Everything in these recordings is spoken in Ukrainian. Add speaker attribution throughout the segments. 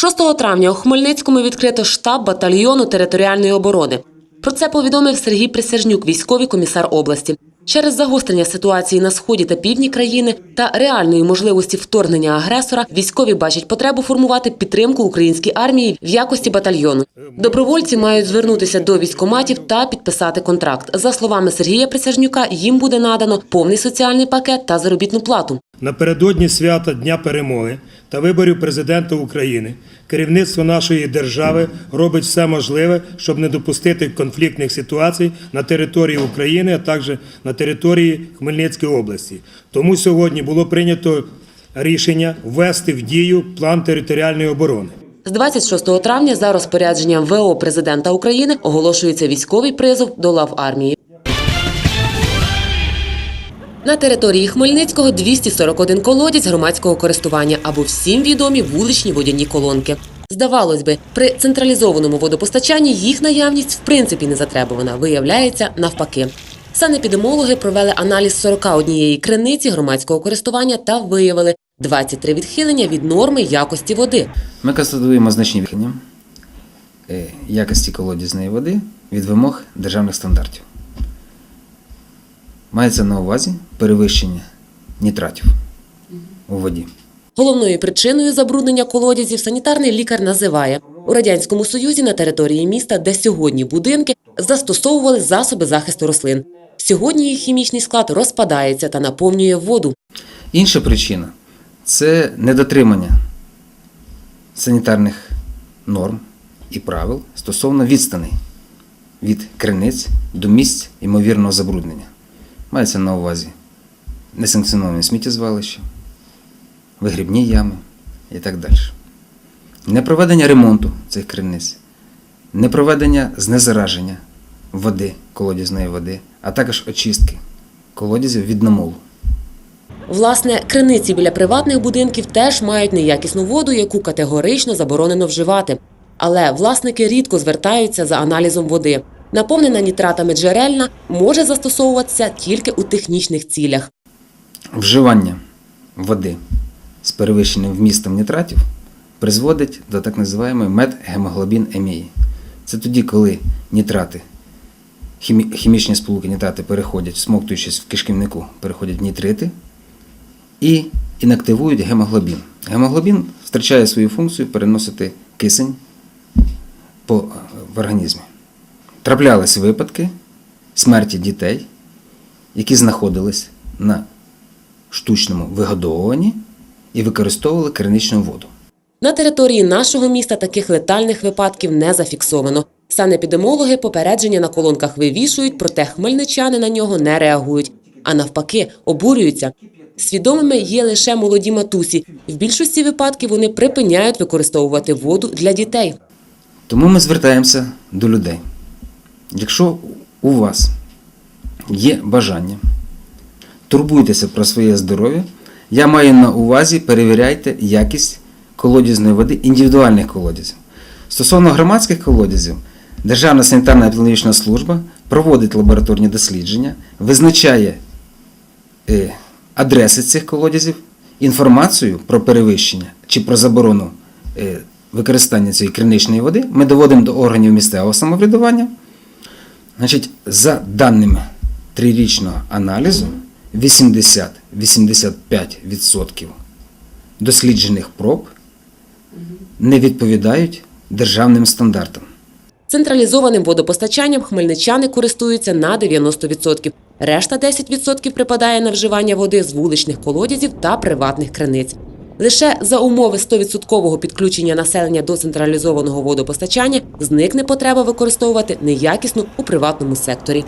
Speaker 1: 6 травня у Хмельницькому відкрито штаб батальйону територіальної оборони. Про це повідомив Сергій Присяжнюк, військовий комісар області. Через загострення ситуації на сході та півдні країни та реальної можливості вторгнення агресора військові бачать потребу формувати підтримку українській армії в якості батальйону. Добровольці мають звернутися до військоматів та підписати контракт. За словами Сергія Присяжнюка, їм буде надано повний соціальний пакет та заробітну плату.
Speaker 2: Напередодні свята Дня перемоги та виборів президента України керівництво нашої держави робить все можливе, щоб не допустити конфліктних ситуацій на території України, а також на території Хмельницької області. Тому сьогодні було прийнято рішення ввести в дію план територіальної оборони.
Speaker 1: З 26 травня за розпорядженням ВО президента України оголошується військовий призов до лав армії. На території Хмельницького 241 колодязь громадського користування або всім відомі вуличні водяні колонки. Здавалось би, при централізованому водопостачанні їх наявність в принципі не затребувана. Виявляється навпаки. Санепідемологи провели аналіз 41 криниці громадського користування та виявили 23 відхилення від норми якості води.
Speaker 3: Ми констатуємо значні відхилення е, якості колодязної води від вимог державних стандартів. Мається на увазі перевищення нітратів у воді.
Speaker 1: Головною причиною забруднення колодязів санітарний лікар називає у радянському союзі на території міста, де сьогодні будинки застосовували засоби захисту рослин. Сьогодні їх хімічний склад розпадається та наповнює воду.
Speaker 3: Інша причина це недотримання санітарних норм і правил стосовно відстаней від криниць до місць ймовірного забруднення. Мається на увазі несанкціоновані сміттєзвалища, вигрібні ями і так далі. Непроведення ремонту цих криниць, непроведення знезараження води, колодязної води, а також очистки колодязів від намолу.
Speaker 1: Власне, криниці біля приватних будинків теж мають неякісну воду, яку категорично заборонено вживати. Але власники рідко звертаються за аналізом води. Наповнена нітратами джерельна може застосовуватися тільки у технічних цілях.
Speaker 3: Вживання води з перевищеним вмістом нітратів призводить до так називаємої медгемоглобінемії. Це тоді, коли нітрати, хімічні сполуки нітрати переходять, смоктуючись в кишківнику, переходять в нітрити і інактивують гемоглобін. Гемоглобін втрачає свою функцію переносити кисень по, в організмі. Траплялися випадки смерті дітей, які знаходились на штучному вигодовуванні і використовували криничну воду.
Speaker 1: На території нашого міста таких летальних випадків не зафіксовано. Санепідемологи попередження на колонках вивішують, проте хмельничани на нього не реагують, а навпаки, обурюються. Свідомими є лише молоді матусі. В більшості випадків вони припиняють використовувати воду для дітей.
Speaker 3: Тому ми звертаємося до людей. Якщо у вас є бажання, турбуйтеся про своє здоров'я, я маю на увазі перевіряйте якість колодязної води індивідуальних колодязів. Стосовно громадських колодязів, Державна санітарна епідеміологічна служба проводить лабораторні дослідження, визначає е, адреси цих колодязів, інформацію про перевищення чи про заборону е, використання цієї криничної води ми доводимо до органів місцевого самоврядування. Значить, за даними трирічного аналізу, 80-85% досліджених проб не відповідають державним стандартам.
Speaker 1: Централізованим водопостачанням хмельничани користуються на 90%. Решта 10% припадає на вживання води з вуличних колодязів та приватних криниць. Лише за умови 100% підключення населення до централізованого водопостачання зникне потреба використовувати неякісну у приватному секторі.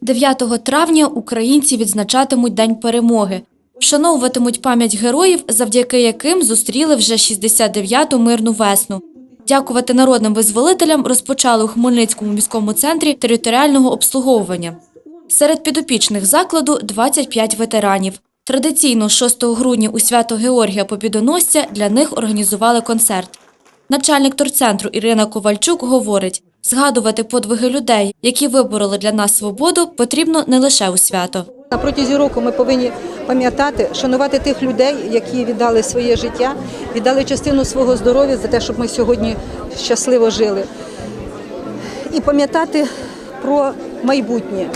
Speaker 4: 9 травня українці відзначатимуть День перемоги. Вшановуватимуть пам'ять героїв, завдяки яким зустріли вже 69-ту мирну весну. Дякувати народним визволителям розпочали у Хмельницькому міському центрі територіального обслуговування. Серед підопічних закладу 25 ветеранів. Традиційно 6 грудня у свято Георгія Побідоносця для них організували концерт. Начальник торцентру Ірина Ковальчук говорить, Згадувати подвиги людей, які вибороли для нас свободу, потрібно не лише у свято.
Speaker 5: На протязі року ми повинні пам'ятати, шанувати тих людей, які віддали своє життя, віддали частину свого здоров'я за те, щоб ми сьогодні щасливо жили. І пам'ятати про майбутнє.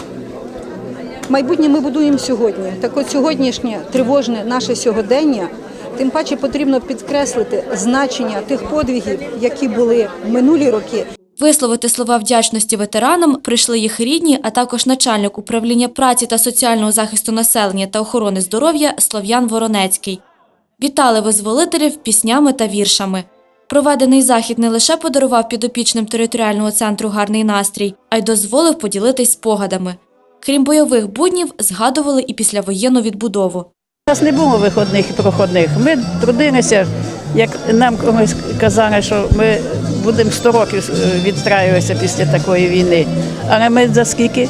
Speaker 5: Майбутнє ми будуємо сьогодні. Так от сьогоднішнє тривожне наше сьогодення, тим паче потрібно підкреслити значення тих подвигів, які були минулі роки.
Speaker 4: Висловити слова вдячності ветеранам прийшли їх рідні, а також начальник управління праці та соціального захисту населення та охорони здоров'я Слов'ян Воронецький. Вітали визволителів піснями та віршами. Проведений захід не лише подарував підопічним територіального центру гарний настрій, а й дозволив поділитись спогадами. Крім бойових буднів, згадували і післявоєнну відбудову.
Speaker 6: У нас не було виходних і проходних. Ми трудилися, як нам комусь казали, що ми будемо 100 років е, відстраюватися після такої війни. Але ми за скільки?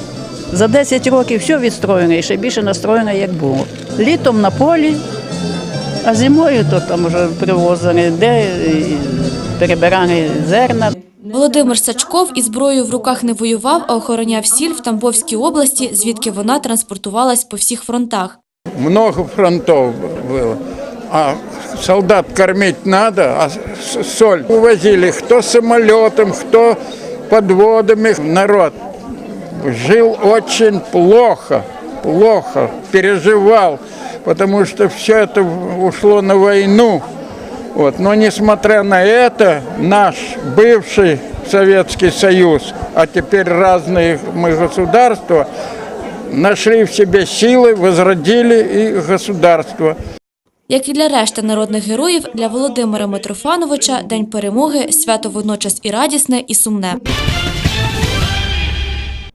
Speaker 6: За 10 років все відстроєно і ще більше настроєно, як було. Літом на полі, а зимою то там вже привозили, де перебирали зерна.
Speaker 4: Володимир Сачков із зброєю в руках не воював, а охороняв сіль в Тамбовській області, звідки вона транспортувалась по всіх фронтах.
Speaker 7: Много фронтов было. А солдат кормить надо, а соль увозили кто самолетом, кто подводами. Народ жил очень плохо, плохо, переживал, потому что все это ушло на войну. Вот. Но несмотря на это, наш бывший Советский Союз, а теперь разные мы государства, нашли в себе силы, возродили и государство.
Speaker 4: Як і для решти народних героїв, для Володимира Митрофановича День перемоги свято водночас і радісне, і сумне.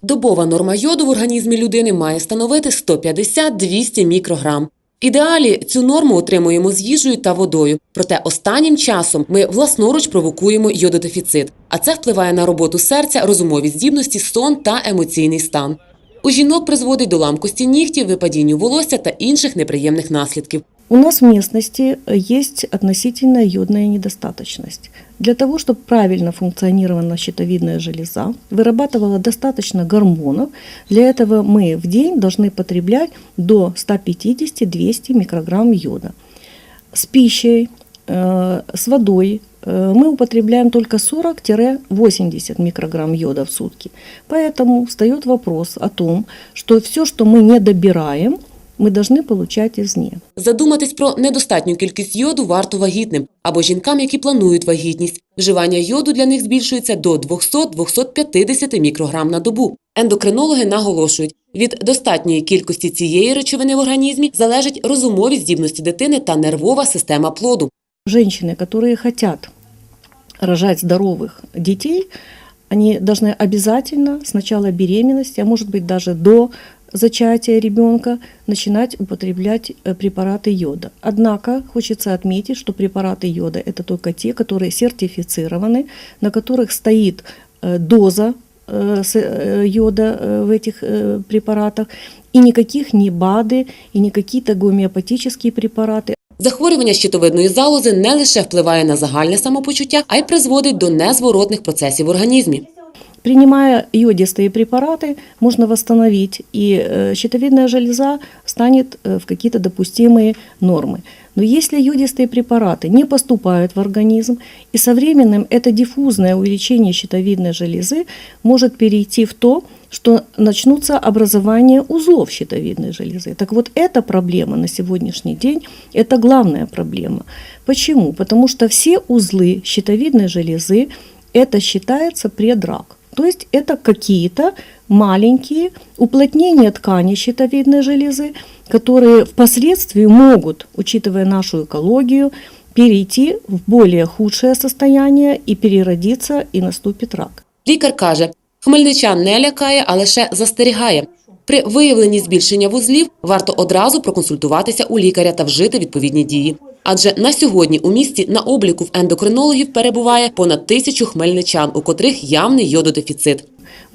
Speaker 1: Добова норма йоду в організмі людини має становити 150-200 мікрограм. Ідеалі цю норму отримуємо з їжею та водою. Проте останнім часом ми власноруч провокуємо йододефіцит, а це впливає на роботу серця, розумові здібності, сон та емоційний стан. У жінок призводить до ламкості нігтів, випадінню волосся та інших неприємних наслідків.
Speaker 8: У нас в местности э, есть относительно йодная недостаточность. Для того, чтобы правильно функционировала щитовидная железа, вырабатывала достаточно гормонов, для этого мы в день должны потреблять до 150-200 микрограмм йода. С пищей, э, с водой э, мы употребляем только 40-80 микрограмм йода в сутки. Поэтому встает вопрос о том, что все, что мы не добираем, мы должны получать извне.
Speaker 1: Задуматись про недостатню кількість йоду варто вагітним або жінкам, які планують вагітність. Вживання йоду для них збільшується до 200-250 мікрограм на добу. Ендокринологи наголошують, від достатньої кількості цієї речовини в організмі залежать розумові здібності дитини та нервова система плоду.
Speaker 8: Женщины, которые хотят рожать здоровых детей, они должны обязательно с начала беременности, а может быть даже до зачатия ребенка, начинать употреблять э, препараты йода. Однако хочется отметить, что препараты йода – это только те, которые сертифицированы, на которых стоит э, доза э, с- э, йода э, в этих э, препаратах, и никаких не БАДы, и не какие-то гомеопатические препараты,
Speaker 1: Захворювання щитовидної залози не лише впливає на загальне самопочуття, а й призводить до незворотних процесів в організмі.
Speaker 8: Принимая йодистые препараты, можно восстановить, и э, щитовидная железа станет э, в какие-то допустимые нормы. Но если йодистые препараты не поступают в организм, и со временем это диффузное увеличение щитовидной железы может перейти в то, что начнутся образование узлов щитовидной железы. Так вот, эта проблема на сегодняшний день – это главная проблема. Почему? Потому что все узлы щитовидной железы – это считается предрак. То есть это какие-то маленькие уплотнения ткани щитовидной железы, которые впоследствии могут, учитывая нашу экологию, перейти в более худшее состояние и переродиться, и наступит рак.
Speaker 1: Лікар каже, хмельничан не лякає, а лише застерігає. При виявленні збільшення вузлів варто одразу проконсультуватися у лікаря та вжити відповідні дії. Адже на сьогодні у місті на обліку в ендокринологів перебуває понад тисячу хмельничан, у котрих явний йододефіцит.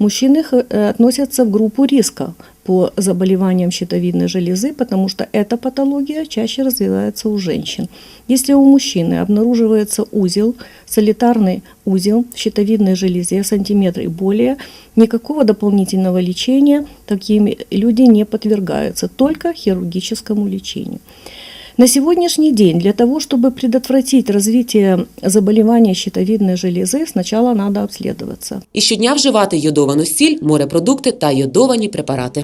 Speaker 8: Мужчины х- э, относятся в группу риска, по заболеваниям щитовидной железы, потому что эта патология чаще развивается у женщин. Если у мужчины обнаруживается узел, солитарный узел в щитовидной железе, сантиметр и более, никакого дополнительного лечения такими люди не подвергаются, только хирургическому лечению. На сегодняшний день для того, чтобы предотвратить развитие заболевания щитовидной железы, сначала надо обследоваться.
Speaker 1: І щодня вживати йодовану сіль, морепродукти та йодовані препарати.